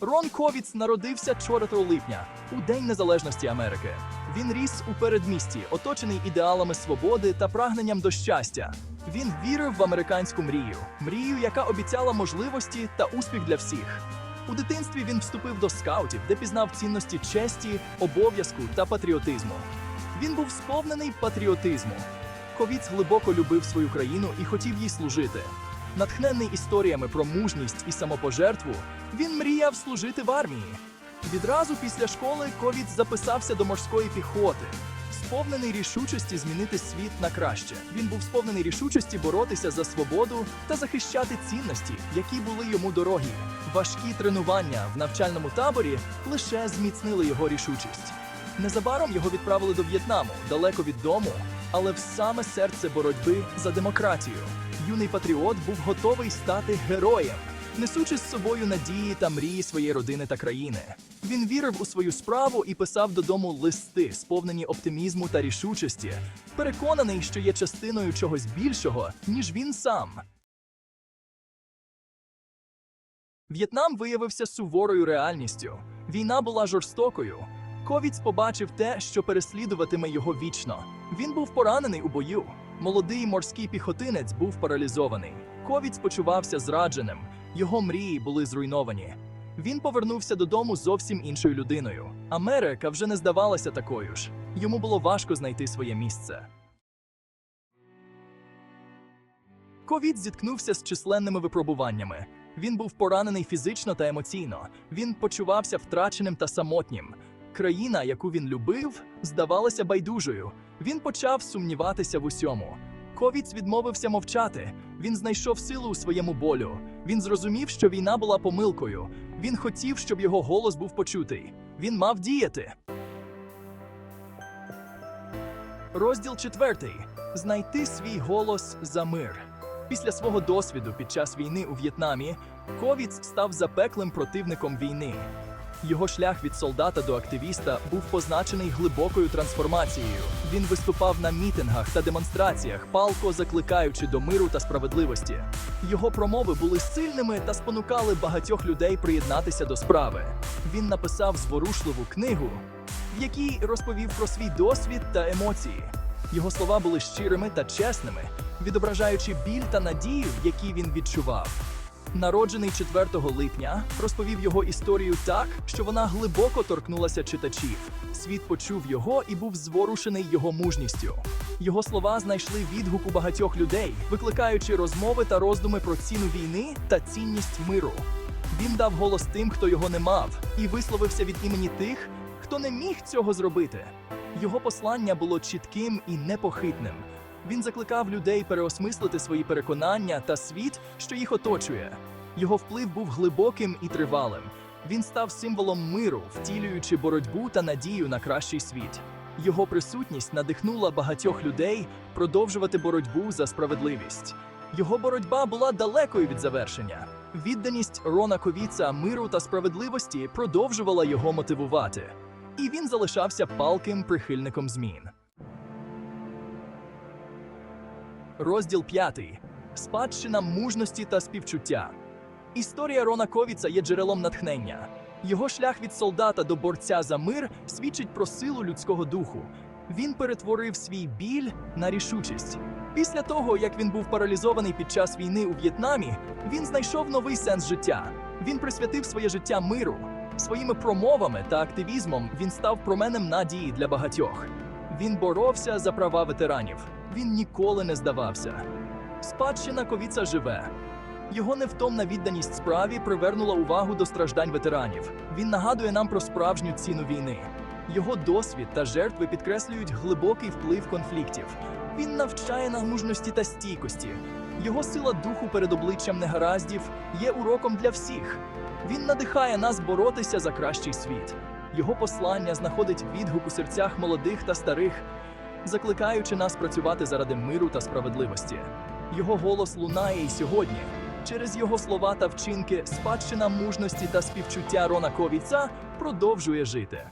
Рон Ковіц народився 4 липня у День Незалежності Америки. Він ріс у передмісті, оточений ідеалами свободи та прагненням до щастя. Він вірив в американську мрію, мрію, яка обіцяла можливості та успіх для всіх. У дитинстві він вступив до скаутів, де пізнав цінності честі, обов'язку та патріотизму. Він був сповнений патріотизму. Ковіц глибоко любив свою країну і хотів їй служити. Натхнений історіями про мужність і самопожертву, він мріяв служити в армії. Відразу після школи Ковіц записався до морської піхоти, сповнений рішучості змінити світ на краще. Він був сповнений рішучості боротися за свободу та захищати цінності, які були йому дорогі. Важкі тренування в навчальному таборі лише зміцнили його рішучість. Незабаром його відправили до В'єтнаму, далеко від дому, але в саме серце боротьби за демократію. Юний патріот був готовий стати героєм, несучи з собою надії та мрії своєї родини та країни. Він вірив у свою справу і писав додому листи, сповнені оптимізму та рішучості, переконаний, що є частиною чогось більшого, ніж він сам. В'єтнам виявився суворою реальністю. Війна була жорстокою. Ковіц побачив те, що переслідуватиме його вічно. Він був поранений у бою. Молодий морський піхотинець був паралізований. Ковіц почувався зрадженим. Його мрії були зруйновані. Він повернувся додому зовсім іншою людиною. Америка вже не здавалася такою ж. Йому було важко знайти своє місце. Ковід зіткнувся з численними випробуваннями. Він був поранений фізично та емоційно. Він почувався втраченим та самотнім. Країна, яку він любив, здавалася байдужою. Він почав сумніватися в усьому. Ковіц відмовився мовчати. Він знайшов силу у своєму болю. Він зрозумів, що війна була помилкою. Він хотів, щоб його голос був почутий. Він мав діяти. Розділ четвертий. Знайти свій голос за мир. Після свого досвіду під час війни у В'єтнамі Ковіц став запеклим противником війни. Його шлях від солдата до активіста був позначений глибокою трансформацією. Він виступав на мітингах та демонстраціях, палко закликаючи до миру та справедливості. Його промови були сильними та спонукали багатьох людей приєднатися до справи. Він написав зворушливу книгу, в якій розповів про свій досвід та емоції. Його слова були щирими та чесними, відображаючи біль та надію, які він відчував. Народжений 4 липня, розповів його історію так, що вона глибоко торкнулася читачів. Світ почув його і був зворушений його мужністю. Його слова знайшли відгук у багатьох людей, викликаючи розмови та роздуми про ціну війни та цінність миру. Він дав голос тим, хто його не мав, і висловився від імені тих, хто не міг цього зробити. Його послання було чітким і непохитним. Він закликав людей переосмислити свої переконання та світ, що їх оточує. Його вплив був глибоким і тривалим. Він став символом миру, втілюючи боротьбу та надію на кращий світ. Його присутність надихнула багатьох людей продовжувати боротьбу за справедливість. Його боротьба була далекою від завершення. Відданість Рона Ковіца миру та справедливості продовжувала його мотивувати. І він залишався палким прихильником змін. Розділ 5. Спадщина мужності та співчуття. Історія Рона Ковіца є джерелом натхнення. Його шлях від солдата до борця за мир свідчить про силу людського духу. Він перетворив свій біль на рішучість. Після того, як він був паралізований під час війни у В'єтнамі, він знайшов новий сенс життя. Він присвятив своє життя миру. Своїми промовами та активізмом він став променем надії для багатьох. Він боровся за права ветеранів. Він ніколи не здавався. Спадщина Ковіца живе. Його невтомна відданість справі привернула увагу до страждань ветеранів. Він нагадує нам про справжню ціну війни. Його досвід та жертви підкреслюють глибокий вплив конфліктів. Він навчає на мужності та стійкості. Його сила духу перед обличчям негараздів є уроком для всіх. Він надихає нас боротися за кращий світ. Його послання знаходить відгук у серцях молодих та старих, закликаючи нас працювати заради миру та справедливості. Його голос лунає і сьогодні. Через його слова та вчинки спадщина мужності та співчуття Рона Ковіца продовжує жити.